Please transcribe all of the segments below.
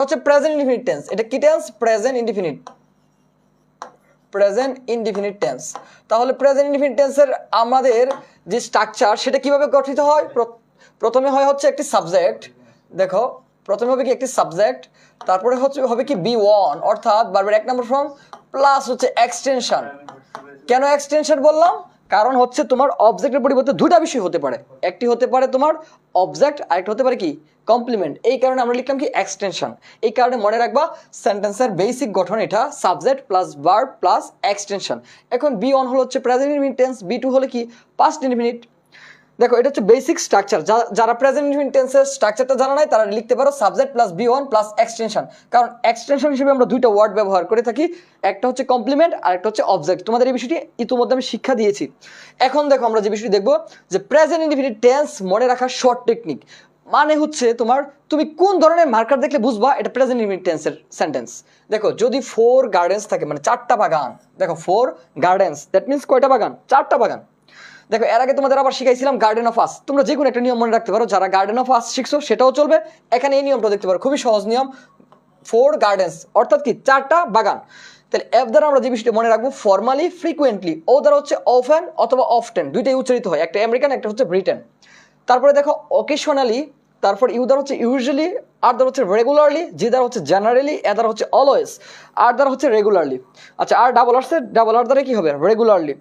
হচ্ছে present indefinite tense এটা কি tense present indefinite present indefinite tense তাহলে প্রেজেন্ট ইনডিফিনিট টেন্সের আমাদের যে স্ট্রাকচার সেটা কীভাবে গঠিত হয়? প্র- প্রথমে হয় হচ্ছে একটি সাবজেক্ট দেখো, প্রথমে হবে কি একটি সাবজেক্ট তারপরে হচ্ছে হবে কি বি ওয়ান অর্থাৎ বারবার এক নম্বর ফর্ম প্লাস হচ্ছে এক্সটেনশন কেন এক্সটেনশন বললাম? কারণ হচ্ছে তোমার অবজেক্টের পরিবর্তে দুটা বিষয় হতে পারে। একটি হতে পারে তোমার অবজেক্ট আরেকটা হতে পারে কি? কমপ্লিমেন্ট এই কারণে আমরা লিখলাম কি এক্সটেনশন এই কারণে মনে রাখবা সেন্টেন্সের বেসিক গঠন এটা subject plus verb plus extension এখন বি ওয়ান হলো হচ্ছে present infinite tense B two হলো কি? পাস্ট ইনফিনিট দেখো, এটা হচ্ছে বেসিক স্ট্রাকচার যারা প্রেজেন্ট টেন্সের স্ট্রাকচারটা জানা নাই, তারা লিখতে পারো subject plus B one plus extension কারণ এক্সটেনশন হিসেবে আমরা দুইটা ওয়ার্ড ব্যবহার করে থাকি। একটা হচ্ছে কমপ্লিমেন্ট আর একটা হচ্ছে অবজেক্ট তোমাদের এই বিষয়টি ইতিমধ্যে আমি শিক্ষা দিয়েছি। এখন দেখো, আমরা যে বিষয়টি দেখব, যে প্রেজেন্ট ইনফিনিট টেন্স মনে রাখার শর্ট টেকনিক মানে হচ্ছে তোমার, তুমি কোন ধরনের মার্কার দেখলে বুঝবা, এটা প্রেজেন্ট ইনফিনিট টেন্সের সেন্টেন্স দেখো, যদি ফোর গার্ডেন্স থাকে মানে চারটা বাগান। দেখো ফোর গার্ডেন্স দ্যাট মিন্স কয়টা বাগান? চারটা বাগান। দেখো, এর আগে তোমাদের আবার শিখাইছিলাম গার্ডেন অফ আস তোমরা যে কোনো একটা নিয়ম মনে রাখতে পারো, যারা গার্ডেন অফ আস শিখছো, সেটাও চলবে। এখানে এই নিয়মটা দেখতে পারো, খুবই সহজ নিয়ম। ফোর গার্ডেন্স অর্থাৎ কি? চারটা বাগান। তাহলে এফ দ্বারা আমরা যে বিষয়টা মনে রাখব ফর্মালি ফ্রিকুয়েন্টলি ও দ্বারা হচ্ছে অফেন অথবা অফটেন দুইটাই উচ্চারিত হয়। একটা আমেরিকান একটা হচ্ছে ব্রিটেন তারপরে দেখো অকেশনালি তারপর ইউ দ্বারা হচ্ছে ইউজুয়ালি আর দ্বারা হচ্ছে রেগুলারলি জি দ্বারা হচ্ছে জেনারেলি এ দ্বারা হচ্ছে অলওয়েজ আর দ্বারা হচ্ছে রেগুলারলি আচ্ছা আর ডাবল আসছে ডাবল আর দ্বারা কি হবে? রেগুলারলি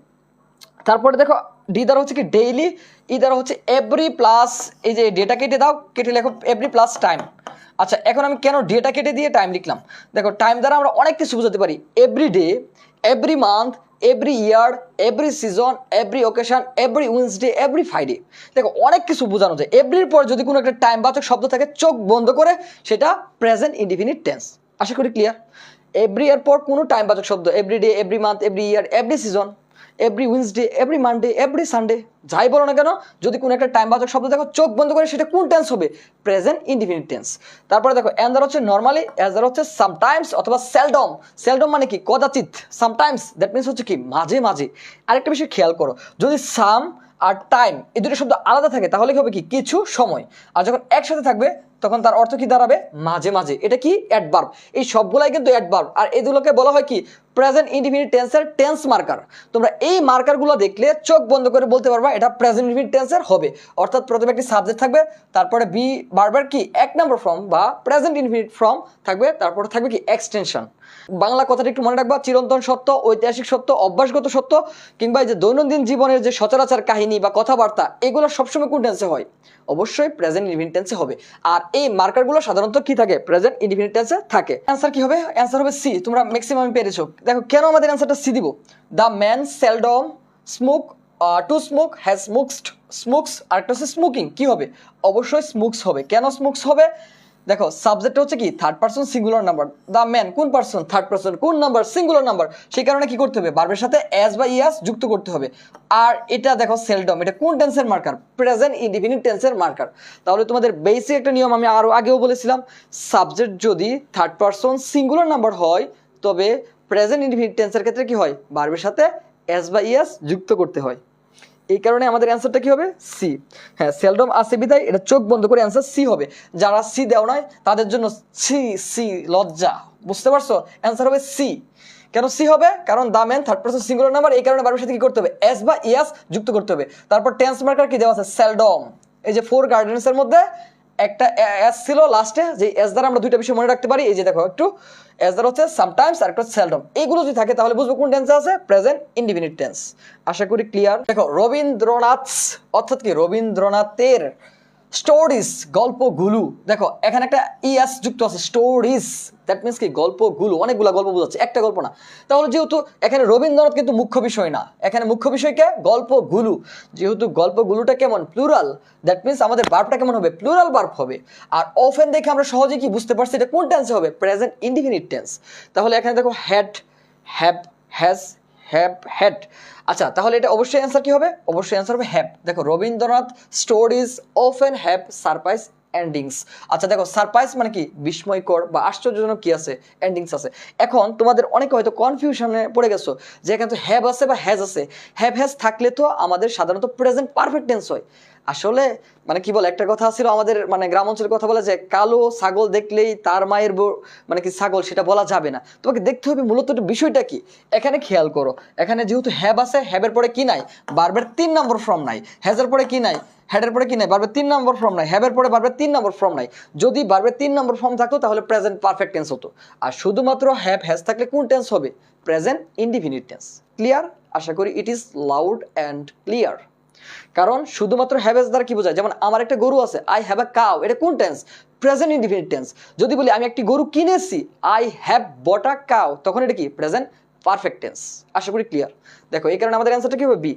তারপরে দেখো ডি দ্বারা হচ্ছে কি ডেইলি ই দ্বারা হচ্ছে এভরি প্লাস এই যে ডেটা কেটে দাও, কেটে লেখো এভরি প্লাস টাইম আচ্ছা এখন আমি কেন ডেটা কেটে দিয়ে টাইম লিখলাম? দেখো টাইম দ্বারা আমরা অনেক কিছু বোঝাতে পারি। Every day every month every year every season every occasion every Wednesday every Friday দেখো, অনেক কিছু বোঝানো যায়। এভরির পর যদি কোনো একটা টাইম বাচক শব্দ থাকে, চোখ বন্ধ করে সেটা প্রেজেন্ট ইনডিফিনিট টেন্স আশা করি ক্লিয়ার এভরি এর পর কোনো টাইম বাচক শব্দ every day every month every year every season every Wednesday every Monday every Sunday যাই বলো না কেন, যদি কোনো একটা টাইম বাচক শব্দ দেখো, চোখ বন্ধ করে সেটা কোন টেন্স হবে? প্রেজেন্ট ইনডিফিনিট টেন্স তারপরে দেখো অ্যান্সার হচ্ছে নর্মালি অ্যান্সার হচ্ছে সামটাইমস অথবা সেলডম সেলডম মানে কি? কদাচিত সামটাইমস দ্যাট মিনস হচ্ছে কি? মাঝে মাঝে। আরেকটা বিষয় খেয়াল করো, যদি সাম আর টাইম এই দুটো শব্দ আলাদা থাকে, তাহলে কি হবে কি? কিছু সময়। আর যখন একসাথে থাকবে, তখন তার অর্থ কি দাঁড়াবে? মাঝে মাঝে। এটা কি? অ্যাডভার্ব এই সবগুলাই কিন্তু অ্যাডভার্ব আর এগুলোকে বলা হয় কি? প্রেজেন্ট ইনডিফিনিট টেন্সের টেন্স মার্কার তোমরা এই মার্কারগুলো দেখলে চোখ বন্ধ করে বলতে পারবা এটা প্রেজেন্ট ইনডিফিনিট টেন্সের হবে। অর্থাৎ প্রথমে একটি সাবজেক্ট থাকবে, তারপরে বি বারবার কি? এক নম্বর ফর্ম বা প্রেজেন্ট ইনডিফিনিট ফর্ম থাকবে, তারপরে থাকবে কি? এক্সটেনশন বাংলা কথাটা একটু মনে রাখবা, চিরন্তন সত্য, ঐতিহাসিক সত্য, অভ্যাসগত সত্য, কিংবা যে দৈনন্দিন জীবনের যে সচরাচর কাহিনী বা কথাবার্তা, এগুলো সবসময় কোন টেন্সে হয়? অবশ্যই প্রেজেন্ট ইনডিফিনিট টেন্সে হবে। আর এই মার্কারগুলো সাধারণত কি থাকে? প্রেজেন্ট ইনডিফিনিট টেন্সে থাকে। অ্যান্সার কি হবে? অ্যান্সার হবে সি তোমরা ম্যাক্সিমাম পেরেছ। দেখো, কেন আমাদের অ্যান্সারটা সি দিব? The man seldom smoke to smoke has smoked smokes আরেকটা হচ্ছে স্মোকিং কি হবে? অবশ্যই স্মোকস হবে। কেন স্মোকস হবে? দেখো সাবজেক্ট হচ্ছে কি? Third person singular number the man কোন পার্সন থার্ড পার্সন কোন নাম্বার সিঙ্গুলার নাম্বার সেই কারণে কি করতে হবে? বার্বের সাথে অ্যাস বা ইয়াস যুক্ত করতে হবে। আর এটা দেখো সেলডম এটা কোন টেন্সের মার্কার প্রেজেন্ট ইনডিফিনিট টেন্সের মার্কার তাহলে তোমাদের বেসিক একটা নিয়ম আমি আরও আগেও বলেছিলাম। সাবজেক্ট যদি থার্ড পার্সন সিঙ্গুলার নাম্বার হয়, তবে প্রেজেন্ট ইনডিফিনিট টেন্সের ক্ষেত্রে কি হয়? বার্বের সাথে এস বা ইয়াস যুক্ত করতে হয়। এই কারণে আমাদের অ্যান্সারটা কি হবে? সি হ্যাঁ সেলডম আসে বিদায়, এটা চোখ বন্ধ করে অ্যান্সার সি হবে। যারা সি দেও নয় তাদের জন্য সি সি লজ্জা। বুঝতে পারছ? অ্যান্সার হবে সি কেন সি হবে? কারণ the man third person singular number এই কারণে বারবার সাথে কি করতে হবে? এস বা ইয়াস যুক্ত করতে হবে। তারপর টেন্স মার্কার কি দেওয়া আছে? সেলডম এই যে ফোর গার্ডেন্সের মধ্যে একটা এস ছিল লাস্টে যে এস দ্বারা আমরা দুইটা বিষয় মনে রাখতে পারি, এই যে দেখো, একটু এস দ্বারা হচ্ছে সামটাইমস আর একটা সেলডম এইগুলো যদি থাকে, তাহলে বুঝব কোন টেন্স আছে? প্রেজেন্ট ইনডিফিনিট টেন্স আশা করি ক্লিয়ার দেখো, রবীন্দ্রনাথ, অর্থাৎ কি? রবীন্দ্রনাথের স্টোরিজ, গল্পগুলো। দেখো, এখানে একটা ইএস যুক্ত আছে, স্টোরিজ। দ্যাট মিনস কি? গল্পগুলো, অনেকগুলো গল্প বোঝাচ্ছে, একটা গল্প না। তাহলে যেহেতু এখানে রবীন্দ্রনাথ কিন্তু মুখ্য বিষয় না, এখানে মুখ্য বিষয় বিষয়কে গল্পগুলো। যেহেতু গল্পগুলোটা কেমন? প্লুরাল। দ্যাট মিনস আমাদের বার্বটা কেমন হবে? প্লুরাল বার্ব হবে। আর অফেন দেখে আমরা সহজে কি বুঝতে পারছি? এটা কোন টেন্সে হবে? প্রেজেন্ট ইনডিফিনিট টেন্স তাহলে এখানে দেখো had have has have had আচ্ছা তাহলে এটা অবশ্যই অ্যান্সার কি হবে? অবশ্যই অ্যান্সার হবে হ্যাভ দেখো, Rabindranath stories often have surprise endings আচ্ছা দেখো সারপ্রাইজ মানে কি? বিস্ময়কর বা আশ্চর্যজনক কি আছে? এন্ডিংস আছে। এখন তোমাদের অনেকে হয়তো কনফিউশনে পড়ে গেছো যে এখানে তো হ্যাভ আছে বা হ্যাজ আছে। হ্যাভ হ্যাজ থাকলে তো আমাদের সাধারণত প্রেজেন্ট পারফেক্ট টেন্স হয়। আসলে মানে কি বলে, একটা কথা ছিল আমাদের মানে গ্রাম অঞ্চলের কথা বলে যে, কালো ছাগল দেখলেই তার মায়ের মানে কি ছাগল, সেটা বলা যাবে না। তোমাকে দেখতে হবে মূলত বিষয়টা কি? এখানে খেয়াল করো, এখানে যেহেতু হ্যাব আছে, হ্যাবের পরে কি নাই, বারবার তিন নম্বর ফর্ম নাই, হ্যাজের পরে কি নাই হেডের পরে কি নাই, বারবার তিন নম্বর ফর্ম নাই, হ্যাবের পরে বারবার তিন নম্বর ফর্ম নাই। যদি বারবার তিন নম্বর ফর্ম থাকতো, তাহলে প্রেজেন্ট পারফেক্ট টেন্স হতো। আর শুধুমাত্র হ্যাব, হ্যাজ থাকলে কোন টেন্স হবে? Present indefinite tense. ক্লিয়ার? আশা করি it is loud and clear. কারণ শুধুমাত্র হ্যাভেজ দ্বারা কি বোঝায়? যেমন আমার একটা গরু আছে আই হ্যাভ আ কাউ এটা কোন টেন্স প্রেজেন্ট ইনডিফিনিট টেন্স যদি বলি আমি একটি গরু কিনেছি I have bought a cow তখন এটা কি? প্রেজেন্ট পারফেক্ট টেন্স আশা করি ক্লিয়ার দেখো, এই কারণে আমাদের অ্যান্সারটা কি হবে? বি